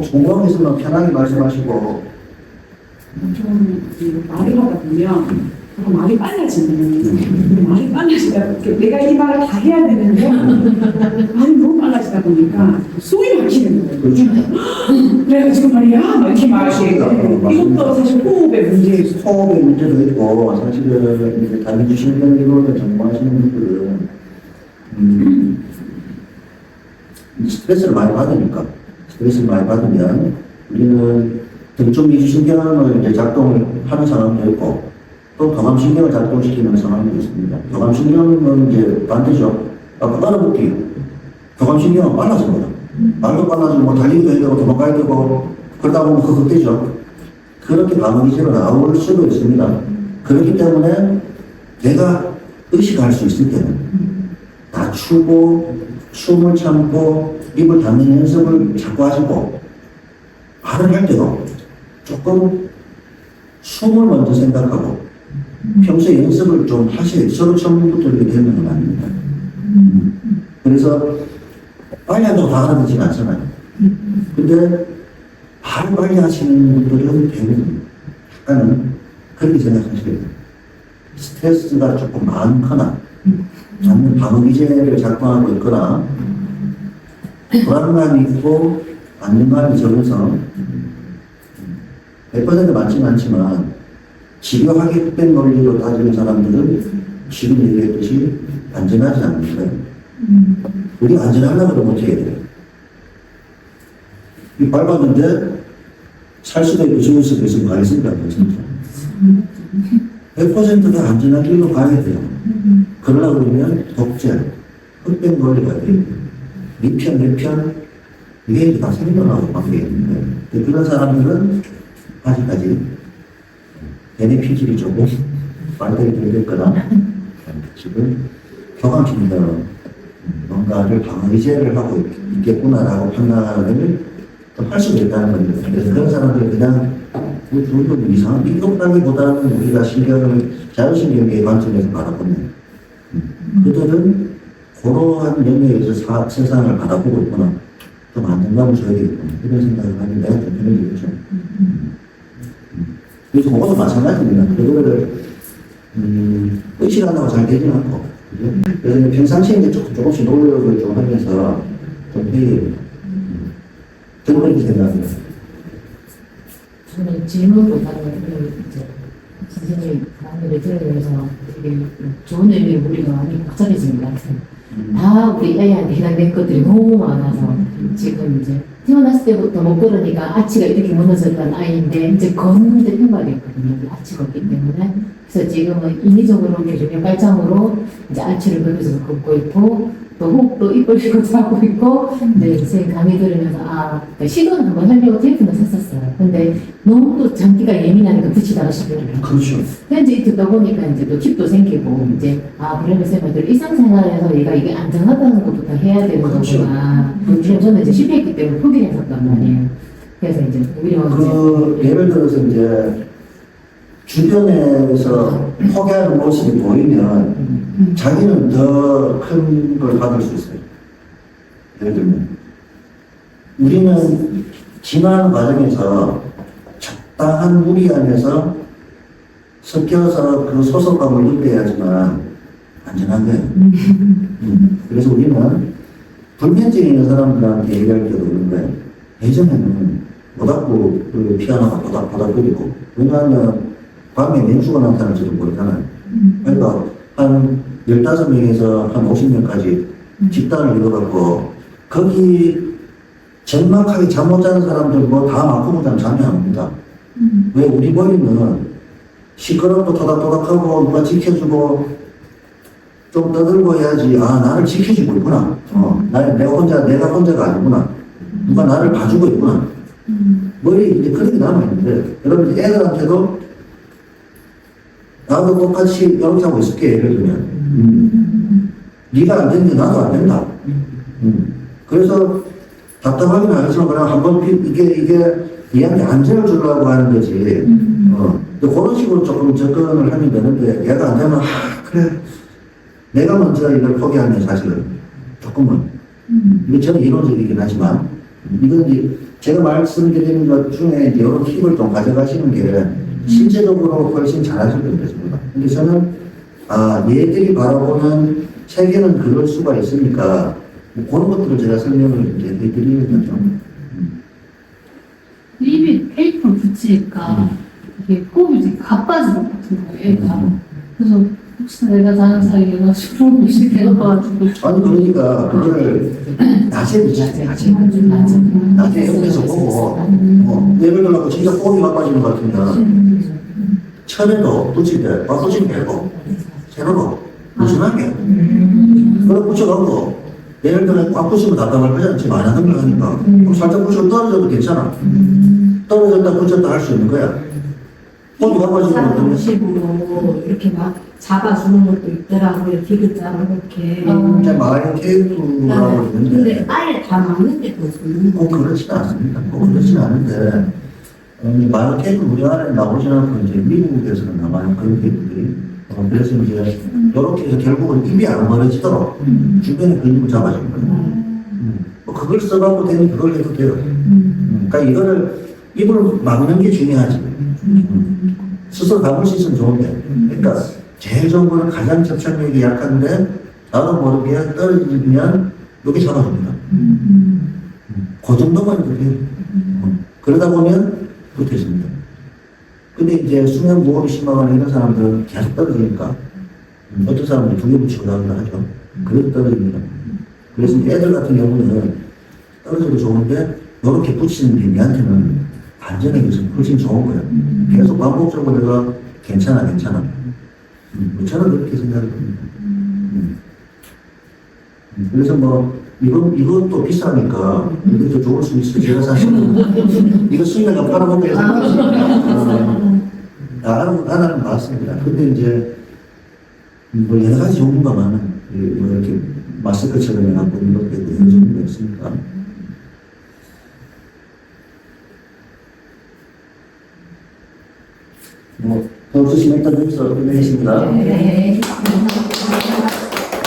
게 있으면 편하게 말씀하시고. 좀이 말을 하다 보면 자꾸 말이 빨라지는 말이 빨라지다 내가 이 말을 다 해야 되는데 말이 너무 빨라지다 보니까 속이 막히는 거예요. 그렇죠. 그래가지고 말이야 막 이렇게 말하시고 이것도 사실 호흡의 문제일 수 호흡의 문제도 있고 사실은 이제 다른 신경기로를 전공하시는 분들은 음, 스트레스를 많이 받으니까 스트레스를 많이 받으면 우리는 등쪽 미주 신경을 이제 작동을 하는 상황도 있고 또 교감신경을 작동시키는 상황도 있습니다. 교감신경은 이제 반대죠. 아까 따라붙기. 교감신경은 빨라집니다. 말도 빨라지고 뭐 달리기도 해야 되고 도망가야 되고 그러다 보면 흑흑되죠. 그렇게 반응기제로 나올 수도 있습니다. 그렇기 때문에 내가 의식할 수 있을 때는 낮추고 숨을 참고 입을 닫는 연습을 자꾸 하시고 말을 할 때도 조금 숨을 먼저 생각하고 평소에 연습을 좀 하셔야 서로 처음부터 이렇게 되는 건 아닙니다. 그래서 빨리 한다고 다 알아듣지는 않잖아요. 근데 말을 빨리 하시는 분들은 대부분 약간은 그렇게 생각하셔야 돼요. 스트레스가 조금 많거나 아니면 방어 기제를 작동하고 있거나 불안감이 있고 안정감이 적어서 100% 많지는 않지만 집요하게 흑백 논리로 따지는 사람들은 지금 얘기했듯이 안전하지 않는 거예요. 우리 안전하려고 그러면 어떻게 해야 돼요? 이 밟았는데 살 수도 있고 죽을 수도 있으면 가겠습니까? 진짜. 100%다 안전한 길로 가야 돼요. 그러려고 그러면 독재, 흑백 논리가 돼요. 니편, 내편, 이게 이제 다 생겨나고 관계 있는데, 근데 그런 사람들은 아직까지 베네핏이 조금 말들이 들렸거나, 지금 교감심에서 뭔가를 방어의제를 하고 있- 있겠구나라고 판단을 좀할 수도 있다는 겁니다. 그래서 그런 사람들은 그냥 뭐 두분 이상 삐걱하기보다는 우리가 신경을 자율신경계의 관점에서 바라보면 음, 그들은 그러한 영역에서 사- 세상을 바라보고 있구나. 좀 안정감을 줘야 되겠구나. 이런 생각을 하면 내가 좀 편해지겠죠. 음. 그래서 그것도 마찬가지입니다. 그거를 음, 의식한다고 잘 되지는 않고. 그죠? 그래서 평상시에 이제 조금, 조금씩 노력을 좀 하면서 좀 돼요. 음. 저는 그렇게 생각합니다. 저는 질문보다는 그 이제 선생님 강의를 들으면서 되게 좋은 의미로 우리가 많이 복잡해진 것 같아요. 다 우리 애한테 해당된 것들이 너무 많아서 지금 이제 태어났을 때부터 못 걸으니까 아치가 이렇게 무너졌던 아이인데 이제 걷는데 편박했거든요. 아치가 없기 때문에 그래서 지금은 인위적으로 계속 발장으로 이제 아치를 걸면서 걷고 있고 또 호흡도 입 벌리고 자고 있고 네, 선생님 강의 들으면서 아 그러니까 시도는 한번 하려고 테이프는 샀었어요. 근데 너무 또 장기가 예민하니까 붙이다가 시도를 그렇죠. 근데 이제 듣다 보니까 이제 또 팁도 생기고 이제 아 그러면 쌤들 일상생활에서 얘가 이게 안전하다는 것부터 해야 되는 그렇죠. 거구나. 왜냐면 저는 이제 실패했기 때문에 포기를 했었단 말이에요. 그래서 이제 오히려 그 예를 들어서 이제 주변에서 포기하는 모습이 보이면 자기는 더 큰 걸 받을 수 있어요. 예를 들면 우리는 진화하는 과정에서 적당한 무리 안에서 섞여서 그 소속감을 느껴야지만 안전한 거예요. 음. 그래서 우리는 불면증 있는 사람들한테 얘기할 때도 그런 거예요. 예전에는 모닥불 그 피아노가 보닥보닥거리고 왜냐하면 밤에 맹수가 나타날 지도 모르잖아요. 그러니까 한 15명에서 한 50명까지 집단을 이뤄갖고 거기 적막하게 잠 못 자는 사람들 뭐다 맞고 자면 잠이 안 옵니다. 왜 우리 머리는 시끄럽고 토닥토닥하고 누가 지켜주고 좀 떠들고 해야지 아 나를 지켜주고 있구나. 어, 나, 내가 혼자 내가 혼자가 아니구나. 누가 나를 봐주고 있구나. 머리에 이제 그런 게 남아있는데 여러분 애들한테도 나도 똑같이 이렇게 하고 있을게 예를 들면. 음. 네가 안 되는데 나도 안 된다. 음. 그래서 답답하긴 하지만 그냥 한번 피- 이게 이게 얘한테 안전을 주려고 하는 거지. 어. 근데 그런 식으로 조금 접근을 하면 되는데 얘가 안 되면 아 그래. 내가 먼저 이걸 포기하면 사실은 조금은. 이게 저는 이론적이긴 하지만 이건 이제 제가 말씀드리는 것 중에 이런 팁을 좀 가져가시는 게 실제적으로 훨씬 잘하실 겁니다. 근데 저는 아, 얘들이 바라보는 세계는 그럴 수가 있으니까 뭐 그런 것들을 제가 설명을 이제 해드리는 거죠. 입에 테이프를 붙이니까 이게 호흡이 되게 가빠지는 것 같은 거예요, 얘가. 그래서 내가 자는 사이에 나 수분 없이 되어가지고. 아니 그러니까 그걸 낮에 비치지 낮에 낮에 옆에서 보고. 어, 예를 들어 진짜 호흡이 가빠지는 것 붙일 때 아, 붙이면 되고 세로로 무순하게. 그걸 붙여갖고 예를 들어 꽉 붙이면 답답할 거잖아 지금 안 하는 거 하니까. 그럼 살짝 붙이고 떨어져도 괜찮아. 떨어졌다 붙였다 할 수 있는 거야 호흡이 가빠지는 것도 식으로 이렇게 막 잡아주는 것도 있더라고요. 디귿자로 이렇게. 아. 이제 마을 테이프라고 근데 있는데 아예 다 막는 데도 있는 꼭 거. 그렇지는 않습니다. 꼭 그렇지는 않은데 음, 마을 테이프 우리나라에 나오지 않고 이제 미국에서는 나와요 그런 테이프들이 어, 그래서 이제 이렇게 해서 결국은 입이 안 벌어지도록 주변에 근육을 잡아주는 거예요. 음. 뭐 그걸 써갖고 되면 그걸 해도 돼요. 음. 그러니까 이거를 입을 막는 게 중요하지. 음. 스스로 감을 수 있으면 좋은데. 그러니까 제일 좋은 거는 가장 접착력이 약한데 나도 모르게 떨어지면 여기 잡아줍니다. 음. 그 정도만. 음. 그러다 보면 붙어집니다. 근데 이제 수면 무호흡이 심하거나 이런 사람들은 계속 떨어지니까 음, 어떤 사람은 두 개 붙이고 나온다 하죠. 그래도 떨어집니다. 그래서 애들 같은 경우는 떨어져도 좋은데 이렇게 붙이는 게 얘한테는 안전에 있어서 훨씬 좋은 거예요. 계속 반복적으로 내가 괜찮아, 괜찮아. 음, 저는 그렇게 생각을 합니다. 음. 음, 그래서 뭐, 이건, 이것도 비싸니까, 이것도 좋을 수 있어요. 제가 사실은, 이거 수익내가 팔아먹고 해서, 어, 나는, 나는 맞습니다. 근데 이제, 뭐, 여러 가지 종류가. 이 뭐, 이렇게 마스크처럼 해갖고, 이렇게 여러 종류가 있으니까. 네, 조심히 또 뉴스로 분명히 있습니다. 네. 네.